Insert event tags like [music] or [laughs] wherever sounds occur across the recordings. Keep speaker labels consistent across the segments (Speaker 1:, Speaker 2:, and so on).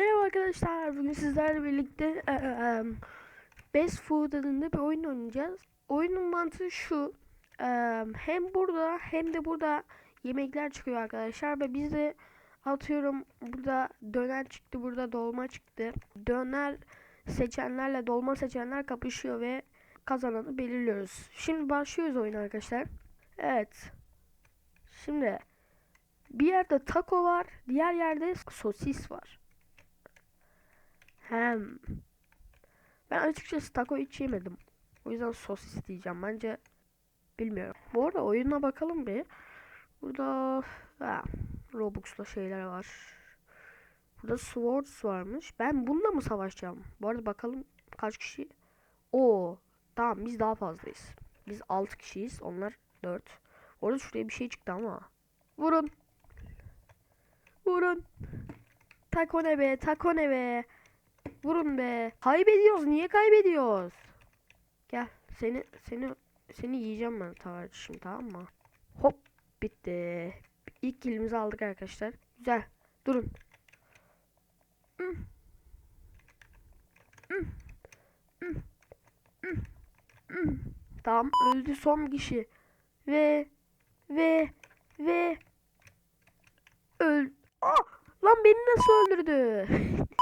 Speaker 1: Merhaba arkadaşlar. Bugün sizlerle birlikte e, Best Food adında bir oyun oynayacağız. Oyunun mantığı şu. e, hem burada hem de burada yemekler çıkıyor arkadaşlar ve biz de atıyorum burada döner çıktı, burada dolma çıktı. Döner seçenlerle dolma seçenler kapışıyor ve kazananı belirliyoruz. Şimdi başlıyoruz oyun arkadaşlar. Evet. Şimdi bir yerde taco var, diğer yerde sosis var. Hem. Ben açıkçası taco hiç yemedim. O yüzden sosis diyeceğim. Bence bilmiyorum. Bu arada oyuna bakalım bir. Burada ha, Robux'la şeyler var. Burada Swords varmış. Ben bununla mı savaşacağım? Bu arada bakalım kaç kişi? Oo, tamam biz daha fazlayız. Biz 6 kişiyiz. Onlar 4. Orada şuraya bir şey çıktı ama. Vurun. Vurun. Taco ne be? Taco ne be? Vurun be. Kaybediyoruz. Niye kaybediyoruz? Gel. Seni seni seni yiyeceğim ben tartışım tamam mı? Hop bitti. İlk kilimizi aldık arkadaşlar. Güzel. Durun. Hmm. Hmm. Hmm. Hmm. Hmm. Tamam öldü son kişi. Ve ve ve öl. Aa, lan beni nasıl öldürdü? [laughs]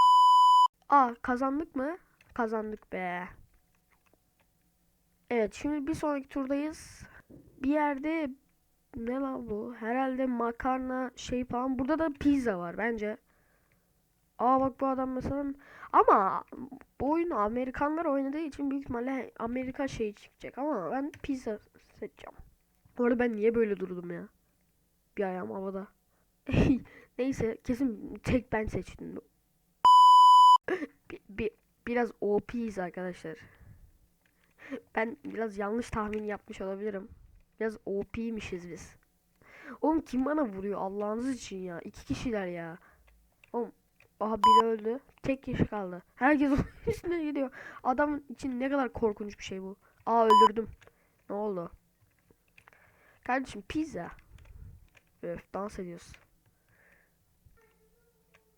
Speaker 1: Aa kazandık mı? Kazandık be. Evet şimdi bir sonraki turdayız. Bir yerde ne lan bu? Herhalde makarna şey falan. Burada da pizza var bence. Aa bak bu adam mesela ama bu oyunu Amerikanlar oynadığı için büyük ihtimalle Amerika şeyi çıkacak ama ben pizza seçeceğim. Bu arada ben niye böyle durdum ya? Bir ayağım havada. [laughs] Neyse kesin tek ben seçtim. [laughs] bir, bir, biraz OP'yiz arkadaşlar. [laughs] Ben biraz yanlış tahmin yapmış olabilirim. Biraz OP'ymişiz biz. Oğlum kim bana vuruyor Allah'ınız için ya. İki kişiler ya. Oğlum aha biri öldü. Tek kişi kaldı. Herkes [laughs] onun üstüne gidiyor. Adam için ne kadar korkunç bir şey bu. Aa öldürdüm. Ne oldu? Kardeşim pizza. Öf dans ediyoruz.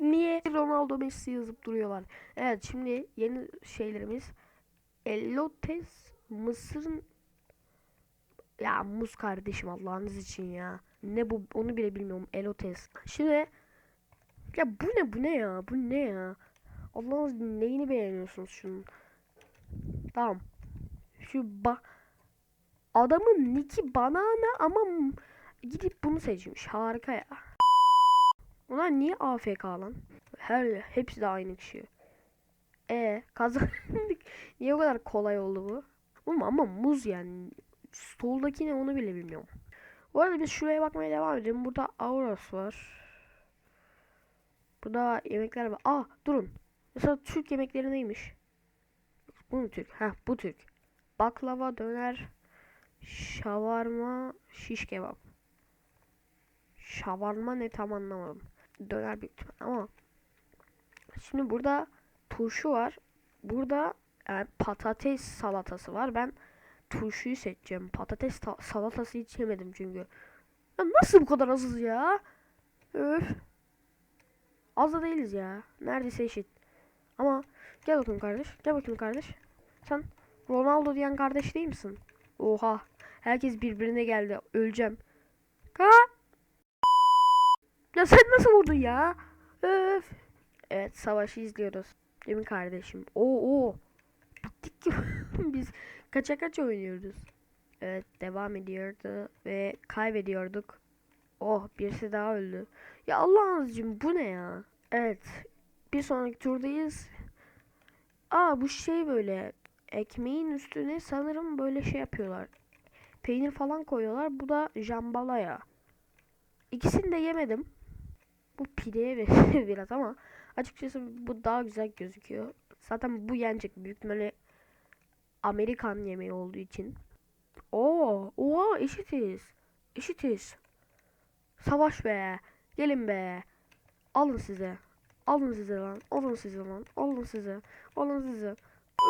Speaker 1: Niye Ronaldo Messi yazıp duruyorlar? Evet şimdi yeni şeylerimiz Elotes Mısır'ın ya muz kardeşim Allah'ınız için ya. Ne bu onu bile bilmiyorum Elotes. Şimdi ya bu ne bu ne ya? Bu ne ya? Allah'ınız neyini beğeniyorsunuz şunun? Tamam. Şu ba adamın niki banana ama gidip bunu seçmiş. Harika ya. Ulan niye AFK lan? Her hepsi de aynı kişi. E kazandık. [laughs] niye o kadar kolay oldu bu? Oğlum ama muz yani. Soldaki ne onu bile bilmiyorum. Bu arada biz şuraya bakmaya devam edelim. Burada Auros var. Burada yemekler var. Aa durun. Mesela Türk yemekleri neymiş? Bu mu Türk? Ha bu Türk. Baklava, döner, şavarma, şiş kebap. Şavarma ne tam anlamadım. Döner büyük ihtimal ama. Şimdi burada turşu var. Burada yani patates salatası var. Ben turşuyu seçeceğim. Patates salatası hiç yemedim çünkü. Ya nasıl bu kadar azız ya? Öf. Az da değiliz ya. Neredeyse eşit. Ama gel bakayım kardeş. Gel bakayım kardeş. Sen Ronaldo diyen kardeş değil misin? Oha. Herkes birbirine geldi. Öleceğim. Ka ya sen nasıl vurdun ya? Öf. Evet savaşı izliyoruz. Değil mi kardeşim? Oo oo. Bittik ki. [laughs] Biz kaça kaç oynuyoruz. Evet devam ediyordu ve kaybediyorduk. Oh birisi daha öldü. Ya Allah'ınızcım bu ne ya? Evet. Bir sonraki turdayız. Aa bu şey böyle ekmeğin üstüne sanırım böyle şey yapıyorlar. Peynir falan koyuyorlar. Bu da jambalaya. İkisini de yemedim. Bu pideye [laughs] biraz ama açıkçası bu daha güzel gözüküyor. Zaten bu yenecek büyük ihtimalle Amerikan yemeği olduğu için. Oo, oha eşitiz. Eşitiz. Savaş be. Gelin be. Alın size. Alın size lan. Alın size lan. Alın size. Alın size.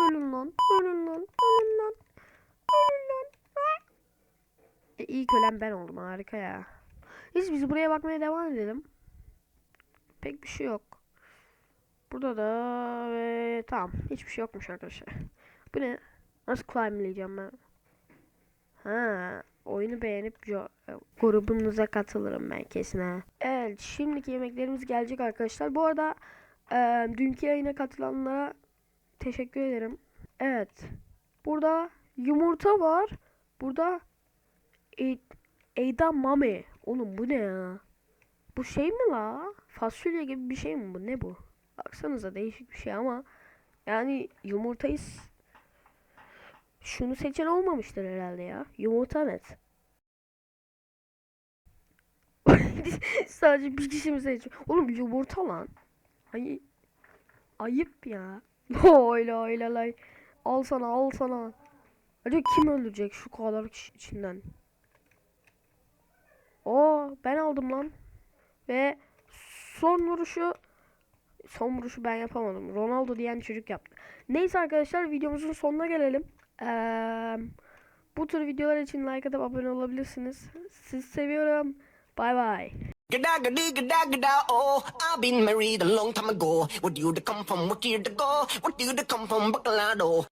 Speaker 1: Ölün lan. Ölün lan. Ölün lan. Ölün lan. E, ilk ölen ben oldum. Harika ya. Biz biz buraya bakmaya devam edelim. Pek bir şey yok. Burada da ve tamam. Hiçbir şey yokmuş arkadaşlar. Bu ne? Nasıl climblayacağım ben? Ha, oyunu beğenip jo- grubunuza katılırım ben kesin ha. Evet, şimdiki yemeklerimiz gelecek arkadaşlar. Bu arada e, dünkü yayına katılanlara teşekkür ederim. Evet. Burada yumurta var. Burada e, edamame. Oğlum bu ne ya? Bu şey mi la? Fasulye gibi bir şey mi bu? Ne bu? Baksanıza değişik bir şey ama yani yumurtayı şunu seçen olmamıştır herhalde ya. Yumurta net. [laughs] Sadece bir kişi mi seçiyor? Oğlum yumurta lan. Ay ayıp ya. Öyle öyle lay. Al sana al sana. Acaba kim öldürecek şu kadar kişi içinden? Oo ben aldım lan. Ve son vuruşu son vuruşu ben yapamadım. Ronaldo diyen çocuk yaptı. Neyse arkadaşlar videomuzun sonuna gelelim. Eee, bu tür videolar için like atıp abone olabilirsiniz. Sizi seviyorum. Bay bay.
Speaker 2: Gada gada gada gada oh I've been married a long time ago. What you to come from? What year to go? What you to come from? Bacalado.